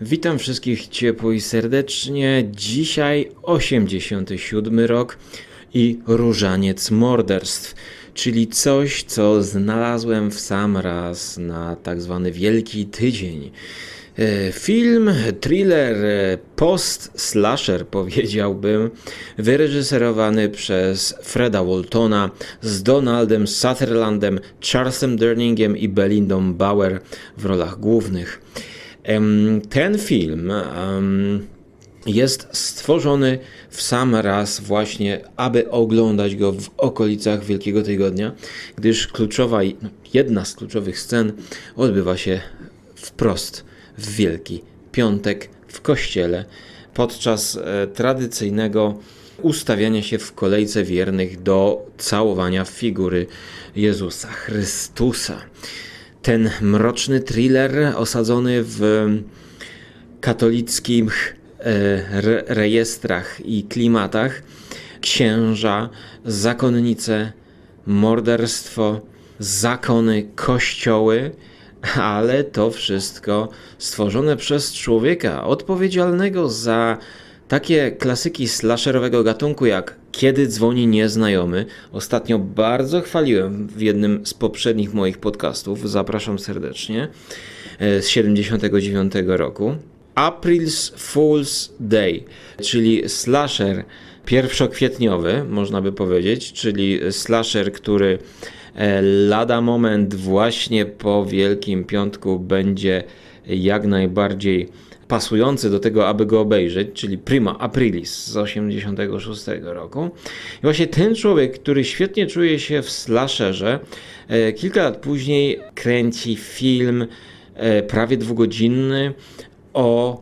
Witam wszystkich ciepło i serdecznie. Dzisiaj 87 rok i różaniec morderstw, czyli coś, co znalazłem w sam raz na tak zwany Wielki Tydzień. E, Film, thriller, e, post-slasher powiedziałbym, wyreżyserowany przez Freda Waltona z Donaldem Sutherlandem, Charlesem Durningiem i Belindą Bauer w rolach głównych. Ten film jest stworzony w sam raz właśnie, aby oglądać go w okolicach Wielkiego Tygodnia, gdyż kluczowa, jedna z kluczowych scen odbywa się wprost w Wielki Piątek w kościele podczas e, tradycyjnego ustawiania się w kolejce wiernych do całowania figury Jezusa Chrystusa. Ten mroczny thriller osadzony w katolickich e, re- rejestrach i klimatach. Księża, zakonnice, morderstwo, zakony, kościoły, ale to wszystko stworzone przez człowieka odpowiedzialnego za takie klasyki slasherowego gatunku jak Kiedy dzwoni nieznajomy. Ostatnio bardzo chwaliłem w jednym z poprzednich moich podcastów. Zapraszam serdecznie. e, Z 79 roku. April's Fool's Day, czyli slasher pierwszokwietniowy, można by powiedzieć, czyli slasher, który e, lada moment właśnie po Wielkim Piątku będzie jak najbardziej pasujący do tego, aby go obejrzeć, czyli Prima Aprilis z 86 roku. I właśnie ten człowiek, który świetnie czuje się w slasherze, e, kilka lat później kręci film e, prawie dwugodzinny o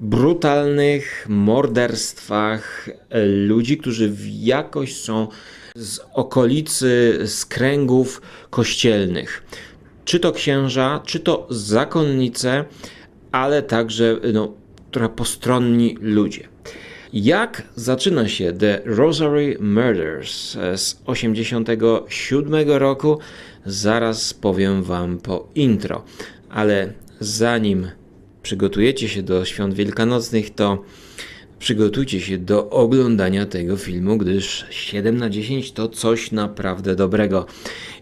brutalnych morderstwach e, ludzi, którzy jakoś są z okolicy, z kręgów kościelnych. Czy to księża, czy to zakonnice, ale także no, trochę postronni ludzie. Jak zaczyna się The Rosary Murders e, z 87 roku? Zaraz powiem Wam po intro, ale zanim przygotujecie się do świąt wielkanocnych, to przygotujcie się do oglądania tego filmu, gdyż 7 na 10 to coś naprawdę dobrego.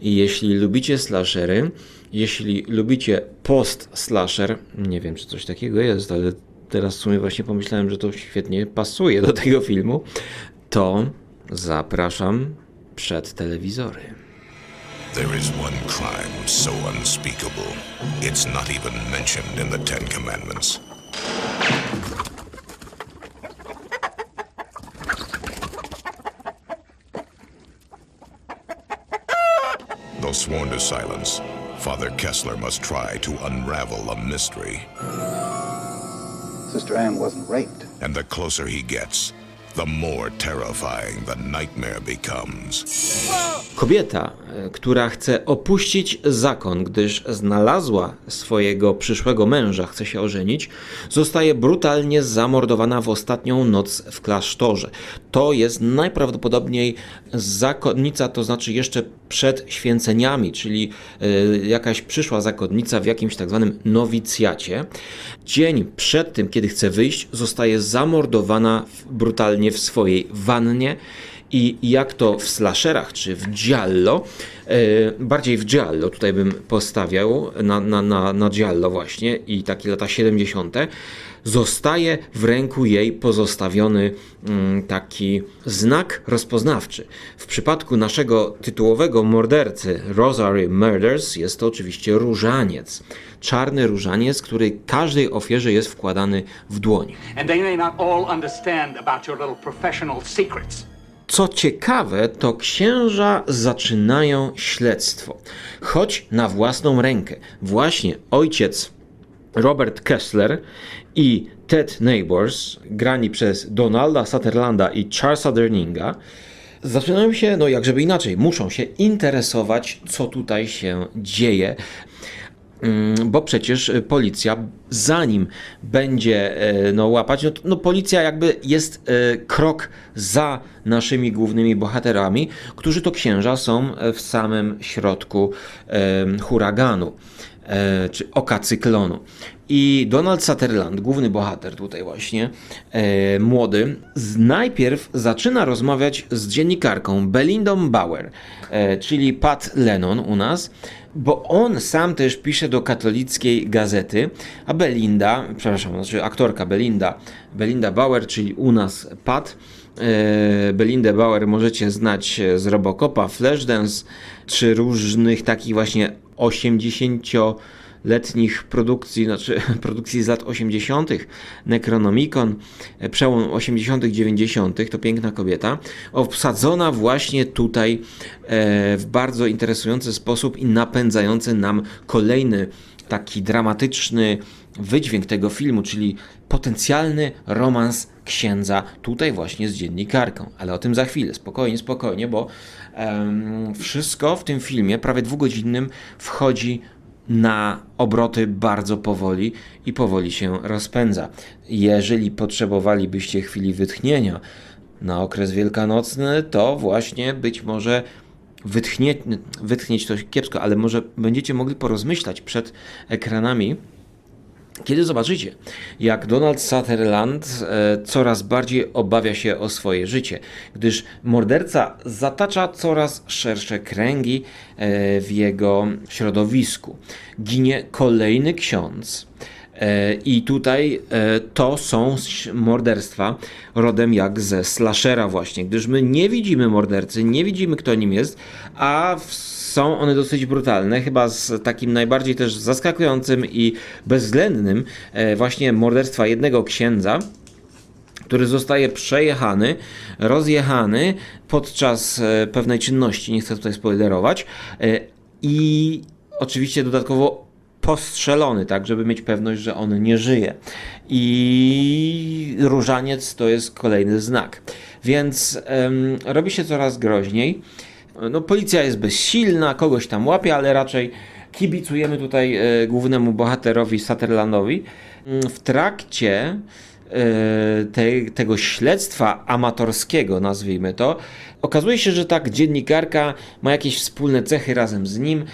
I jeśli lubicie slashery, jeśli lubicie post-slasher, nie wiem czy coś takiego jest, ale teraz w sumie właśnie pomyślałem, że to świetnie pasuje do tego filmu, to zapraszam przed telewizory. There is one crime so unspeakable, it's not even mentioned in the Ten Commandments. Though sworn to silence, Father Kessler must try to unravel a mystery. Sister Anne wasn't raped. And the closer he gets, the more terrifying the nightmare becomes. Kobieta, e, która chce opuścić zakon, gdyż znalazła swojego przyszłego męża, chce się ożenić, zostaje brutalnie zamordowana w ostatnią noc w klasztorze. To jest najprawdopodobniej zakonnica, to znaczy jeszcze przed święceniami, czyli e, jakaś przyszła zakonnica w jakimś tak zwanym nowicjacie. Dzień przed tym, kiedy chce wyjść, zostaje zamordowana brutalnie w swojej wannie. I jak to w slasherach czy w giallo, e, bardziej w giallo tutaj bym postawiał, na, na, na, na giallo właśnie i takie lata 70., zostaje w ręku jej pozostawiony mm, taki znak rozpoznawczy. W przypadku naszego tytułowego mordercy Rosary Murders jest to oczywiście różaniec. Czarny różaniec, który każdej ofierze jest wkładany w dłoń. and they may not all understand about your little professional secrets. Co ciekawe, to księża zaczynają śledztwo, choć na własną rękę. Właśnie ojciec Robert Kessler i Ted Neighbors, grani przez Donalda Sutherlanda i Charlesa Durninga, zaczynają się, no jak żeby inaczej, muszą się interesować, co tutaj się dzieje. Mm, Bo przecież y, policja, zanim będzie e, no, łapać, no, no policja jakby jest e, krok za naszymi głównymi bohaterami, którzy to księża są e, w samym środku e, huraganu. e, czy oka cyklonu. I Donald Sutherland, główny bohater tutaj właśnie, e, młody, najpierw zaczyna rozmawiać z dziennikarką Belindą Bauer, e, czyli Pat Lennon u nas, bo on sam też pisze do katolickiej gazety, a Belinda, przepraszam, znaczy aktorka Belinda, Belinda Bauer, czyli u nas Pat, e, Belindę Bauer możecie znać z Robocopa, Flashdance, czy różnych takich właśnie 80 letnich produkcji, znaczy produkcji z lat 80., Necronomicon, e, przełom 80., 90., to piękna kobieta, obsadzona właśnie tutaj e, w bardzo interesujący sposób i napędzający nam kolejny taki dramatyczny wydźwięk tego filmu, czyli potencjalny romans księdza tutaj właśnie z dziennikarką. Ale o tym za chwilę, spokojnie, spokojnie, bo em, wszystko w tym filmie, prawie dwugodzinnym, wchodzi na obroty bardzo powoli i powoli się rozpędza. Jeżeli potrzebowalibyście chwili wytchnienia na okres wielkanocny, to właśnie być może wytchnie, wytchnieć to kiepsko, ale może będziecie mogli porozmyślać przed ekranami, kiedy zobaczycie, jak Donald Sutherland e, coraz bardziej obawia się o swoje życie, gdyż morderca zatacza coraz szersze kręgi e, w jego środowisku. Ginie kolejny ksiądz. E, I tutaj e, to są morderstwa rodem jak ze slashera właśnie, gdyż my nie widzimy mordercy, nie widzimy kto nim jest, a są one dosyć brutalne, chyba z takim najbardziej też zaskakującym i bezwzględnym e, właśnie morderstwa jednego księdza, który zostaje przejechany, rozjechany podczas pewnej czynności, nie chcę tutaj spoilerować, i oczywiście dodatkowo postrzelony, tak, żeby mieć pewność, że on nie żyje. I różaniec to jest kolejny znak. Więc em, robi się coraz groźniej. No, policja jest bezsilna, kogoś tam łapie, ale raczej kibicujemy tutaj e, głównemu bohaterowi Sutherlandowi. Mm, W trakcie e, te, tego śledztwa amatorskiego, nazwijmy to, okazuje się, że tak dziennikarka ma jakieś wspólne cechy razem z nim.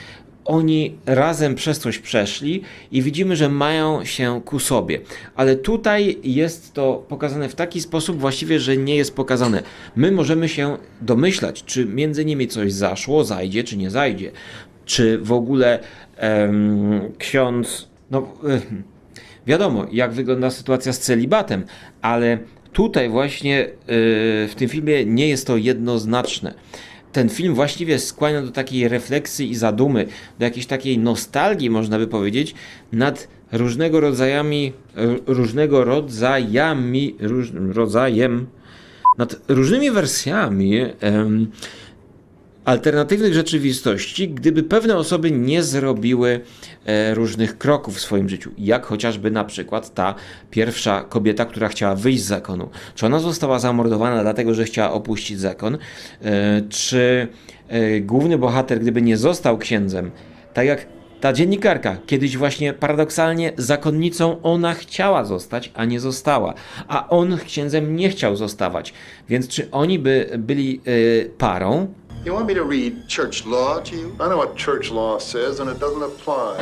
Oni razem przez coś przeszli i widzimy, że mają się ku sobie. Ale tutaj jest to pokazane w taki sposób właściwie, że nie jest pokazane. My możemy się domyślać, czy między nimi coś zaszło, zajdzie, czy nie zajdzie. Czy w ogóle em, ksiądz. No, em, wiadomo, jak wygląda sytuacja z celibatem, ale tutaj właśnie y, w tym filmie nie jest to jednoznaczne. Ten film właściwie skłania do takiej refleksji i zadumy, do jakiejś takiej nostalgii, można by powiedzieć, nad różnego rodzajami, różnego rodzajami, róż, rodzajem, nad różnymi wersjami em, alternatywnych rzeczywistości, gdyby pewne osoby nie zrobiły e, różnych kroków w swoim życiu, jak chociażby na przykład ta pierwsza kobieta, która chciała wyjść z zakonu. Czy ona została zamordowana dlatego, że chciała opuścić zakon, e, czy e, główny bohater, gdyby nie został księdzem, tak jak ta dziennikarka, kiedyś właśnie paradoksalnie zakonnicą ona chciała zostać, a nie została, a on księdzem nie chciał zostawać. Więc czy oni by byli parą, You want me to read church law to you? I know what church law says, and it doesn't apply.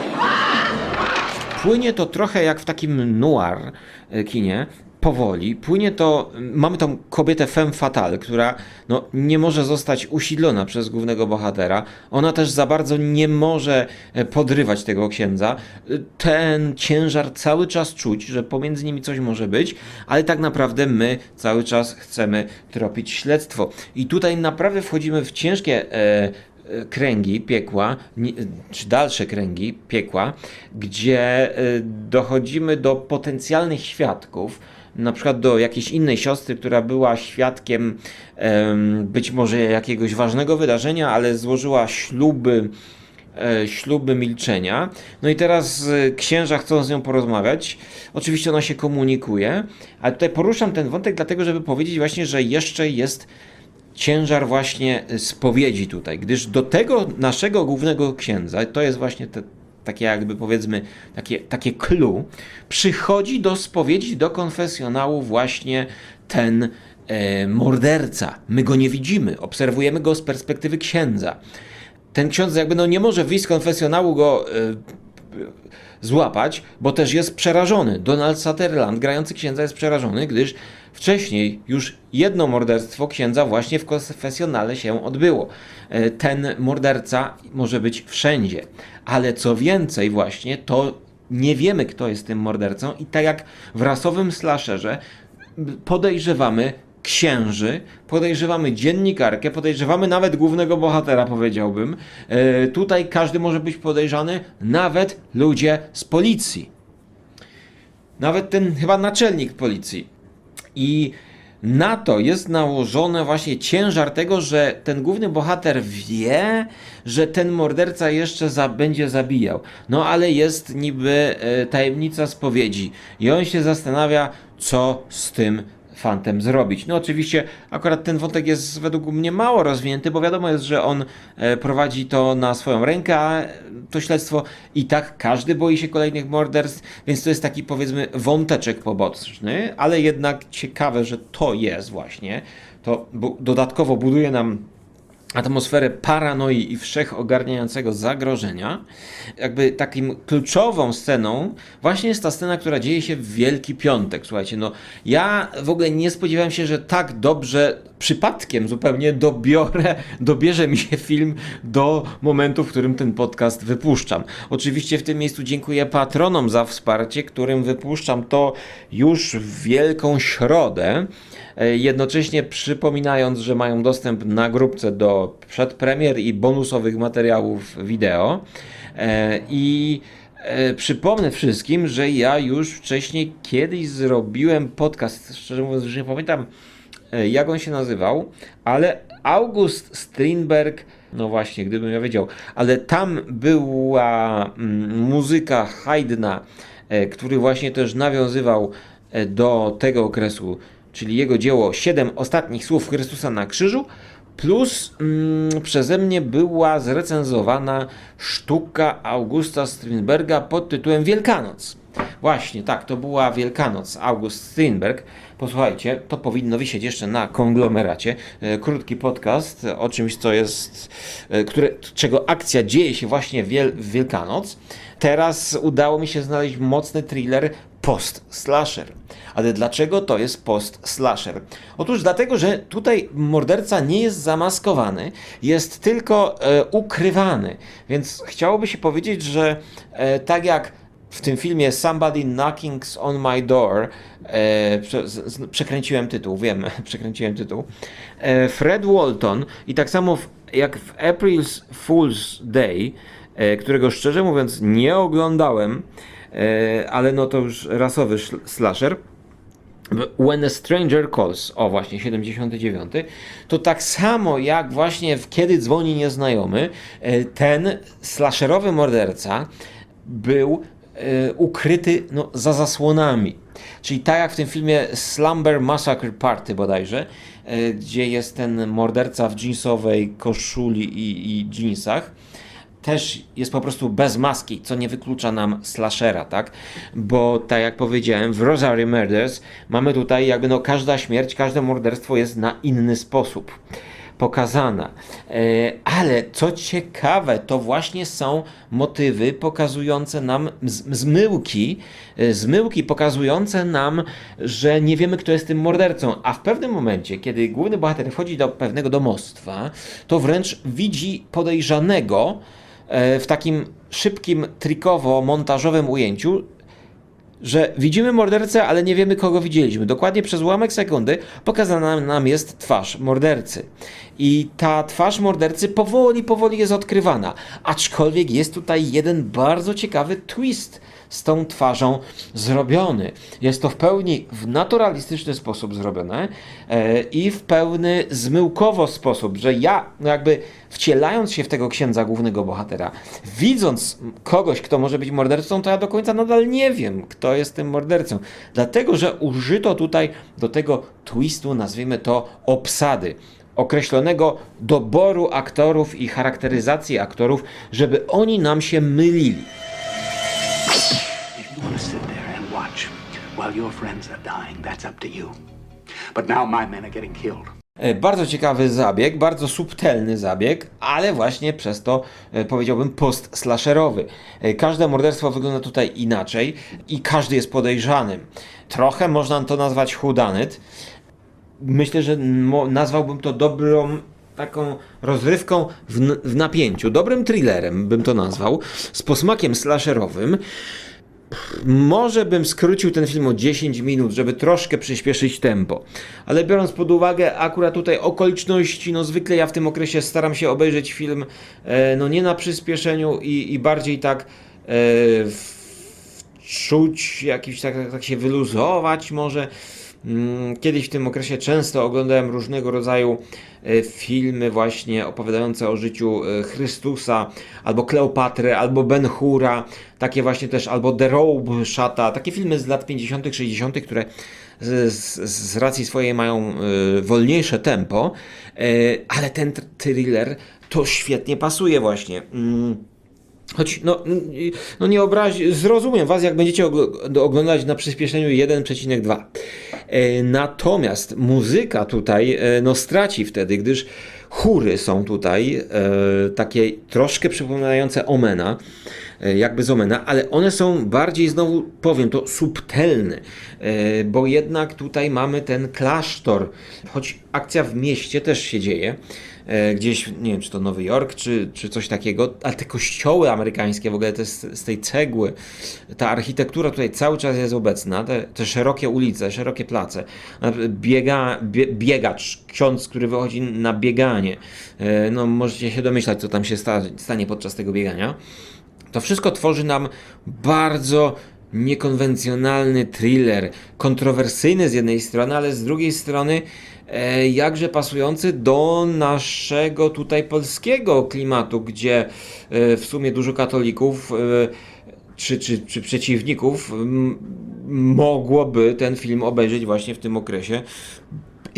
Płynie to trochę jak w takim noir e, kinie, powoli. Płynie to, mamy tą kobietę femme fatale, która no, nie może zostać usidlona przez głównego bohatera. Ona też za bardzo nie może e, podrywać tego księdza. Ten ciężar cały czas czuć, że pomiędzy nimi coś może być, ale tak naprawdę my cały czas chcemy tropić śledztwo. I tutaj naprawdę wchodzimy w ciężkie e, e, kręgi piekła, czy dalsze kręgi piekła, gdzie e, dochodzimy do potencjalnych świadków, na przykład do jakiejś innej siostry, która była świadkiem em, być może jakiegoś ważnego wydarzenia, ale złożyła śluby e, śluby milczenia. No i teraz e, księża chcą z nią porozmawiać. Oczywiście ona się komunikuje, ale tutaj poruszam ten wątek dlatego, żeby powiedzieć właśnie, że jeszcze jest ciężar właśnie spowiedzi tutaj, gdyż do tego naszego głównego księdza, to jest właśnie te, takie jakby powiedzmy, takie, takie clue, przychodzi do spowiedzi, do konfesjonału właśnie ten e, morderca. My go nie widzimy, obserwujemy go z perspektywy księdza. Ten ksiądz jakby no nie może wyjść z konfesjonału go e, złapać, bo też jest przerażony. Donald Sutherland, grający księdza, jest przerażony, gdyż wcześniej już jedno morderstwo księdza właśnie w konfesjonale się odbyło. E, Ten morderca może być wszędzie, ale co więcej właśnie, to nie wiemy, kto jest tym mordercą i tak jak w rasowym slasherze podejrzewamy księży, podejrzewamy dziennikarkę, podejrzewamy nawet głównego bohatera, powiedziałbym. E, Tutaj każdy może być podejrzany, nawet ludzie z policji. Nawet ten chyba naczelnik policji. I na to jest nałożony właśnie ciężar tego, że ten główny bohater wie, że ten morderca jeszcze za, będzie zabijał. No ale jest niby e, tajemnica spowiedzi. I on się zastanawia, co z tym fantem zrobić. No oczywiście akurat ten wątek jest według mnie mało rozwinięty, bo wiadomo jest, że on e, prowadzi to na swoją rękę, a to śledztwo i tak każdy boi się kolejnych morderstw, więc to jest taki powiedzmy wąteczek poboczny, ale jednak ciekawe, że to jest właśnie. To dodatkowo buduje nam atmosferę paranoi i wszechogarniającego zagrożenia. Jakby takim kluczową sceną właśnie jest ta scena, która dzieje się w Wielki Piątek. Słuchajcie, no ja w ogóle nie spodziewałem się, że tak dobrze przypadkiem zupełnie dobiorę, dobierze mi się film do momentu, w którym ten podcast wypuszczam. Oczywiście w tym miejscu dziękuję patronom za wsparcie, którym wypuszczam to już w Wielką Środę. E, jednocześnie przypominając, że mają dostęp na grupce do przedpremier i bonusowych materiałów wideo. E, I e, przypomnę wszystkim, że ja już wcześniej kiedyś zrobiłem podcast, szczerze mówiąc, już nie pamiętam jak on się nazywał, ale August Strindberg, no właśnie, gdybym ja wiedział, ale tam była mm, muzyka Haydna, który właśnie też nawiązywał do tego okresu, czyli jego dzieło Siedem ostatnich słów Chrystusa na krzyżu, plus mm, przeze mnie była zrecenzowana sztuka Augusta Strindberga pod tytułem Wielkanoc. Właśnie, tak, to była Wielkanoc, August Strindberg. Posłuchajcie, to powinno wisieć jeszcze na konglomeracie. E, Krótki podcast o czymś, co jest, e, które, czego akcja dzieje się właśnie w, Wiel- w Wielkanoc. Teraz udało mi się znaleźć mocny thriller post-slasher. Ale dlaczego to jest post-slasher? Otóż dlatego, że tutaj morderca nie jest zamaskowany, jest tylko e, ukrywany. Więc chciałoby się powiedzieć, że e, tak jak w tym filmie Somebody Knocking's on My Door e, prze, z, z, przekręciłem tytuł, wiem, przekręciłem tytuł. E, Fred Walton i tak samo w, jak w April's Fool's Day, e, którego szczerze mówiąc nie oglądałem, e, ale no to już rasowy slasher. When a Stranger Calls, o właśnie 79, to tak samo jak właśnie w Kiedy dzwoni nieznajomy, e, ten slasherowy morderca był e, ukryty no, za zasłonami. Czyli tak jak w tym filmie Slumber Massacre Party bodajże, e, gdzie jest ten morderca w jeansowej koszuli i, i jeansach, też jest po prostu bez maski, co nie wyklucza nam slashera, tak? Bo tak jak powiedziałem, w Rosary Murders mamy tutaj jakby no każda śmierć, każde morderstwo jest na inny sposób pokazana. E, ale co ciekawe, to właśnie są motywy pokazujące nam zmyłki, e, zmyłki pokazujące nam, że nie wiemy, kto jest tym mordercą. A w pewnym momencie, kiedy główny bohater wchodzi do pewnego domostwa, to wręcz widzi podejrzanego w takim szybkim, trikowo-montażowym ujęciu, że widzimy mordercę, ale nie wiemy kogo widzieliśmy. Dokładnie przez ułamek sekundy pokazana nam jest twarz mordercy. I ta twarz mordercy powoli, powoli jest odkrywana. Aczkolwiek jest tutaj jeden bardzo ciekawy twist z tą twarzą zrobiony. Jest to w pełni w naturalistyczny sposób zrobione e, i w pełny zmyłkowo sposób, że ja no jakby wcielając się w tego księdza głównego bohatera, widząc kogoś, kto może być mordercą, to ja do końca nadal nie wiem, kto jest tym mordercą. Dlatego, że użyto tutaj do tego twistu, nazwijmy to obsady określonego doboru aktorów i charakteryzacji aktorów, żeby oni nam się mylili. While your friends are dying, that's up to you. But now my men are getting killed. E, Bardzo ciekawy zabieg, bardzo subtelny zabieg, ale właśnie przez to e, powiedziałbym post-slasherowy. E, Każde morderstwo wygląda tutaj inaczej i każdy jest podejrzanym. Trochę można to nazwać whodunit. Myślę, że nazwałbym to dobrą taką rozrywką w, w napięciu, dobrym thrillerem bym to nazwał, z posmakiem slasherowym. Może bym skrócił ten film o 10 minut, żeby troszkę przyspieszyć tempo. Ale biorąc pod uwagę akurat tutaj okoliczności, no zwykle ja w tym okresie staram się obejrzeć film e, no nie na przyspieszeniu i, i bardziej tak e, w, czuć jakiś tak, tak się wyluzować może. Mm, Kiedyś w tym okresie często oglądałem różnego rodzaju filmy właśnie opowiadające o życiu e, Chrystusa, albo Kleopatry, albo Ben Hura, takie właśnie też, albo The Robe Szata, takie filmy z lat 50., 60., które z, z, z racji swojej mają e, wolniejsze tempo, e, ale ten thriller to świetnie pasuje właśnie. Mm. Choć, no, no nie obrazi, zrozumiem was, jak będziecie ogl- oglądać na przyspieszeniu 1,2. E, natomiast muzyka tutaj, e, no straci wtedy, gdyż chóry są tutaj e, takie troszkę przypominające Omena, jakby z Omena, ale one są bardziej, znowu powiem to, subtelne, bo jednak tutaj mamy ten klasztor, choć akcja w mieście też się dzieje, gdzieś, nie wiem, czy to Nowy Jork, czy, czy coś takiego, ale te kościoły amerykańskie, w ogóle te z, z tej cegły, ta architektura tutaj cały czas jest obecna, te, te szerokie ulice, szerokie place, biega, bie, biegacz, ksiądz, który wychodzi na bieganie, e, no możecie się domyślać, co tam się sta, stanie podczas tego biegania. To wszystko tworzy nam bardzo niekonwencjonalny thriller, kontrowersyjny z jednej strony, ale z drugiej strony e, jakże pasujący do naszego tutaj polskiego klimatu, gdzie e, w sumie dużo katolików e, czy, czy, czy przeciwników mogłoby ten film obejrzeć właśnie w tym okresie.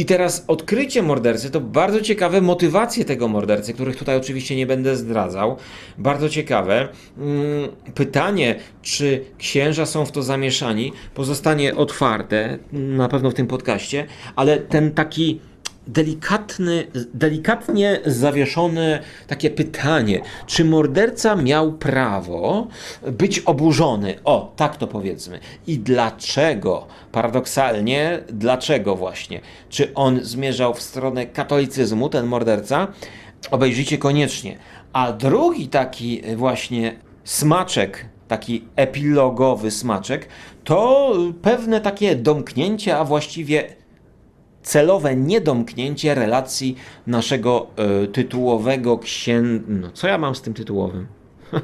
I teraz odkrycie mordercy to bardzo ciekawe motywacje tego mordercy, których tutaj oczywiście nie będę zdradzał. Bardzo ciekawe. Mm, Pytanie, czy księża są w to zamieszani, pozostanie otwarte na pewno w tym podcaście, ale ten taki delikatny, delikatnie zawieszone takie pytanie, czy morderca miał prawo być oburzony? O, tak to powiedzmy. I dlaczego? Paradoksalnie, dlaczego właśnie? Czy on zmierzał w stronę katolicyzmu, ten morderca? Obejrzyjcie koniecznie. A drugi taki właśnie smaczek, taki epilogowy smaczek, to pewne takie domknięcie, a właściwie celowe niedomknięcie relacji naszego e, tytułowego księdza. No, co ja mam z tym tytułowym?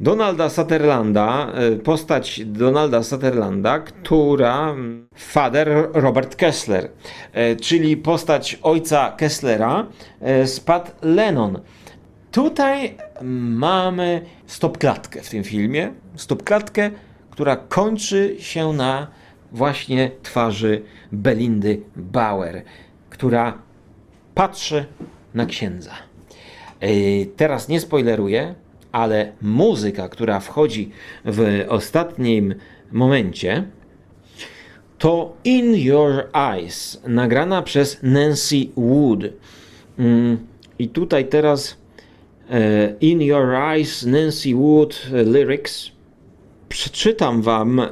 Donalda Sutherlanda, e, postać Donalda Sutherlanda, która mm, fader Robert Kessler, e, czyli postać ojca Kesslera, spadł Lennon. Tutaj mamy stopklatkę w tym filmie. Stopklatkę, która kończy się na właśnie twarzy Belindy Bauer, która patrzy na księdza. Yy, Teraz nie spoileruję, ale muzyka, która wchodzi w ostatnim momencie, to In Your Eyes, nagrana przez Nancy Wood. Mm, I tutaj teraz e, In Your Eyes, Nancy Wood e, lyrics. Przeczytam wam, e,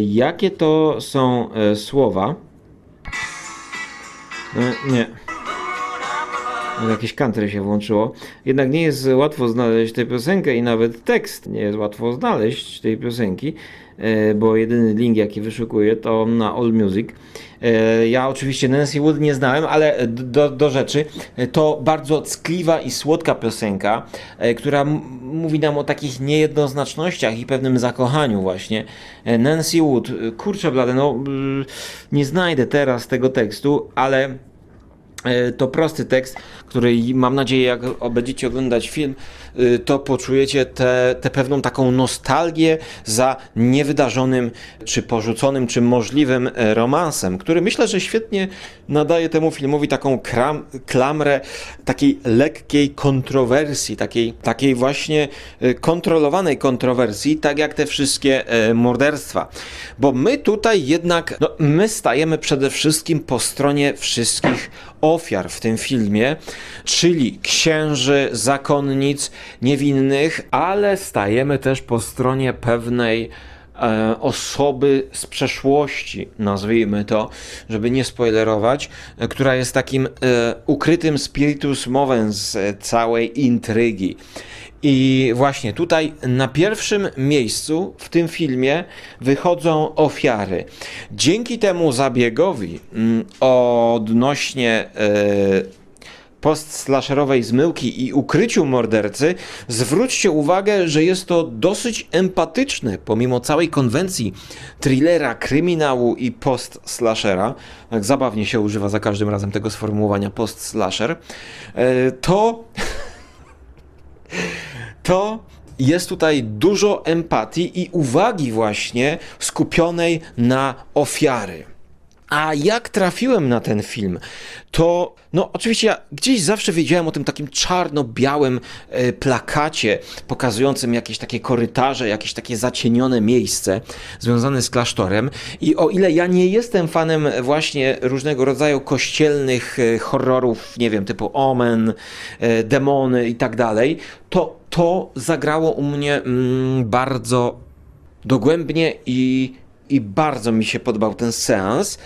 jakie to są e, słowa. E, nie. Jakieś country się włączyło. Jednak nie jest łatwo znaleźć tę piosenkę i nawet tekst nie jest łatwo znaleźć tej piosenki, bo jedyny link jaki wyszukuję to na All Music. E, Ja oczywiście Nancy Wood nie znałem, ale do, do rzeczy. E, To bardzo ckliwa i słodka piosenka, e, która mówi nam o takich niejednoznacznościach i pewnym zakochaniu właśnie. Nancy Wood, kurczę blade, no y, nie znajdę teraz tego tekstu, ale To prosty tekst, który mam nadzieję, jak będziecie oglądać film, y, to poczujecie tę pewną taką nostalgię za niewydarzonym, czy porzuconym, czy możliwym e, romansem, który myślę, że świetnie nadaje temu filmowi taką kram, klamrę takiej lekkiej kontrowersji, takiej, takiej właśnie e, kontrolowanej kontrowersji, tak jak te wszystkie e, morderstwa. Bo my tutaj jednak, no, my stajemy przede wszystkim po stronie wszystkich ofiar w tym filmie, czyli księży, zakonnic, niewinnych, ale stajemy też po stronie pewnej osoby z przeszłości, nazwijmy to, żeby nie spoilerować, e, która jest takim e, ukrytym spiritus movens e, całej intrygi. I właśnie tutaj na pierwszym miejscu w tym filmie wychodzą ofiary. Dzięki temu zabiegowi mm, odnośnie e, post-slasherowej zmyłki i ukryciu mordercy, zwróćcie uwagę, że jest to dosyć empatyczne, pomimo całej konwencji thrillera, kryminału i post-slashera, tak zabawnie się używa za każdym razem tego sformułowania post-slasher, e, to to jest tutaj dużo empatii i uwagi właśnie skupionej na ofiary. A jak trafiłem na ten film, to no oczywiście ja gdzieś zawsze wiedziałem o tym takim czarno-białym e, plakacie pokazującym jakieś takie korytarze, jakieś takie zacienione miejsce związane z klasztorem. I o ile ja nie jestem fanem właśnie różnego rodzaju kościelnych e, horrorów, nie wiem, typu Omen, e, demony i tak dalej, to to zagrało u mnie mm, bardzo dogłębnie i, i bardzo mi się podobał ten seans.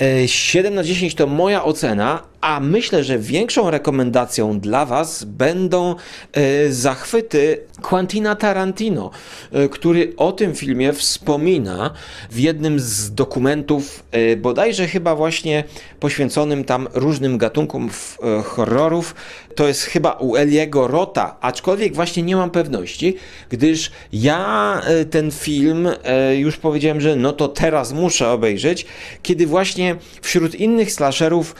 E, 7 na 10 to moja ocena, a myślę, że większą rekomendacją dla Was będą e, zachwyty Quentina Tarantino, e, który o tym filmie wspomina w jednym z dokumentów, e, bodajże chyba właśnie poświęconym tam różnym gatunkom horrorów. To jest chyba u Eliego Rota, aczkolwiek właśnie nie mam pewności, gdyż ja ten film już powiedziałem, że no to teraz muszę obejrzeć, kiedy właśnie wśród innych slasherów,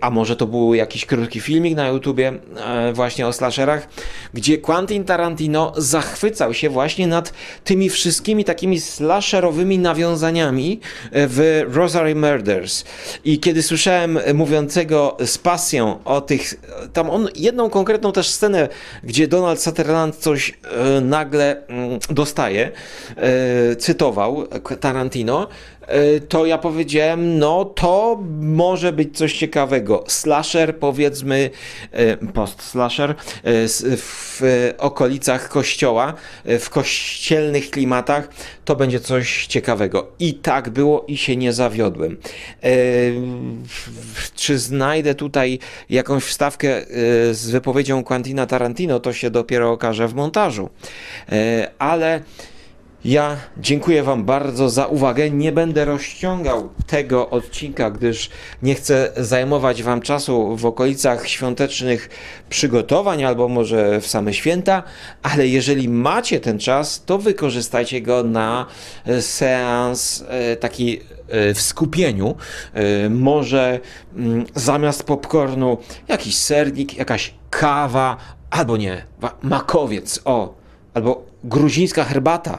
a może to był jakiś krótki filmik na YouTubie e, właśnie o slasherach, gdzie Quentin Tarantino zachwycał się właśnie nad tymi wszystkimi takimi slasherowymi nawiązaniami e, w Rosary Murders. I kiedy słyszałem e, mówiącego z pasją o tych, tam on jedną konkretną też scenę, gdzie Donald Sutherland coś nagle mm, dostaje, cytował Tarantino, to ja powiedziałem, no to może być coś ciekawego. Slasher, powiedzmy, e, post-slasher, s- w okolicach kościoła, w kościelnych klimatach, to będzie coś ciekawego. I tak było i się nie zawiodłem. Czy znajdę tutaj jakąś wstawkę z wypowiedzią Quentina Tarantino, to się dopiero okaże w montażu. Ale ja dziękuję Wam bardzo za uwagę. Nie będę rozciągał tego odcinka, gdyż nie chcę zajmować Wam czasu w okolicach świątecznych przygotowań albo może w same święta, ale jeżeli macie ten czas, to wykorzystajcie go na e, seans e, taki e, w skupieniu. Może mm, zamiast popcornu jakiś sernik, jakaś kawa, albo nie, makowiec, o, albo gruzińska herbata.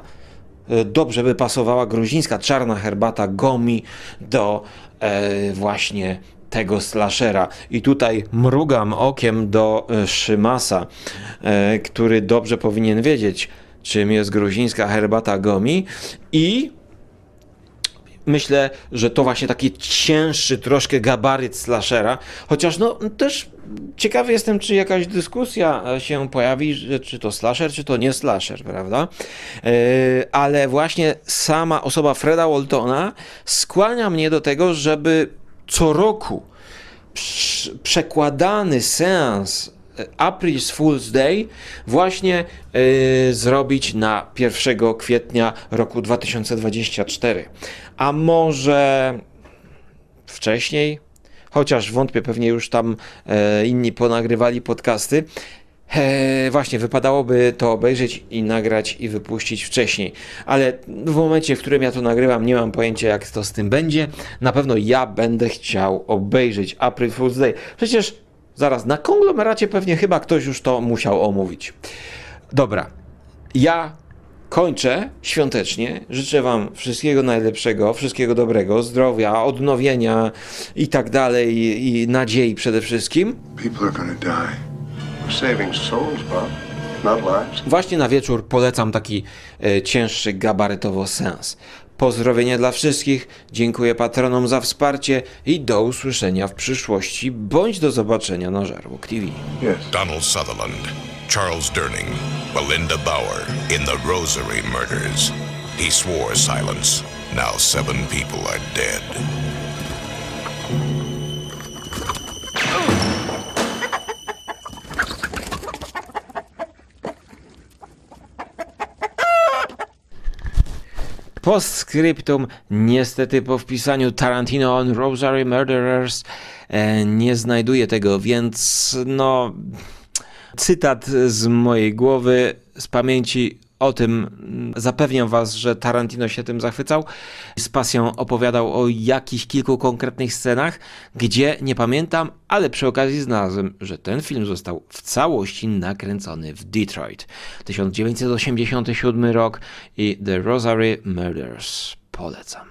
E, Dobrze by pasowała gruzińska czarna herbata gomi do e, właśnie tego slashera. I tutaj mrugam okiem do e, Szymasa, e, który dobrze powinien wiedzieć, czym jest gruzińska herbata gomi i myślę, że to właśnie taki cięższy troszkę gabaryt slashera, chociaż no też ciekawy jestem, czy jakaś dyskusja e, się pojawi, że czy to slasher, czy to nie slasher, prawda? E, Ale właśnie sama osoba Freda Waltona skłania mnie do tego, żeby co roku prz- przekładany seans e, April's Fool's Day właśnie zrobić na 1 kwietnia roku 2024. A może wcześniej? Chociaż wątpię, pewnie już tam e, inni ponagrywali podcasty. E, właśnie, wypadałoby to obejrzeć i nagrać i wypuścić wcześniej. Ale w momencie, w którym ja to nagrywam, nie mam pojęcia, jak to z tym będzie. Na pewno ja będę chciał obejrzeć April Fool's Day. Przecież zaraz na konglomeracie pewnie chyba ktoś już to musiał omówić. Dobra, ja kończę świątecznie. Życzę Wam wszystkiego najlepszego, wszystkiego dobrego, zdrowia, odnowienia i tak dalej, i nadziei przede wszystkim. People are gonna die. We're saving souls, Bob, not lives. Właśnie na wieczór polecam taki e, cięższy gabarytowo sens. Pozdrowienia dla wszystkich, dziękuję patronom za wsparcie i do usłyszenia w przyszłości, bądź do zobaczenia na Żarłok TV. Yes. Donald Sutherland, Charles Durning, Belinda Bauer in the Rosary murders. He swore silence. Now seven people are dead. Postscriptum, niestety po wpisaniu Tarantino on Rosary Murderers e, nie znajduję tego, więc no cytat z mojej głowy, z pamięci o tym mm, zapewniam was, że Tarantino się tym zachwycał. Z pasją opowiadał o jakichś kilku konkretnych scenach, gdzie nie pamiętam, ale przy okazji znalazłem, że ten film został w całości nakręcony w Detroit. 1987 rok i The Rosary Murders. Polecam.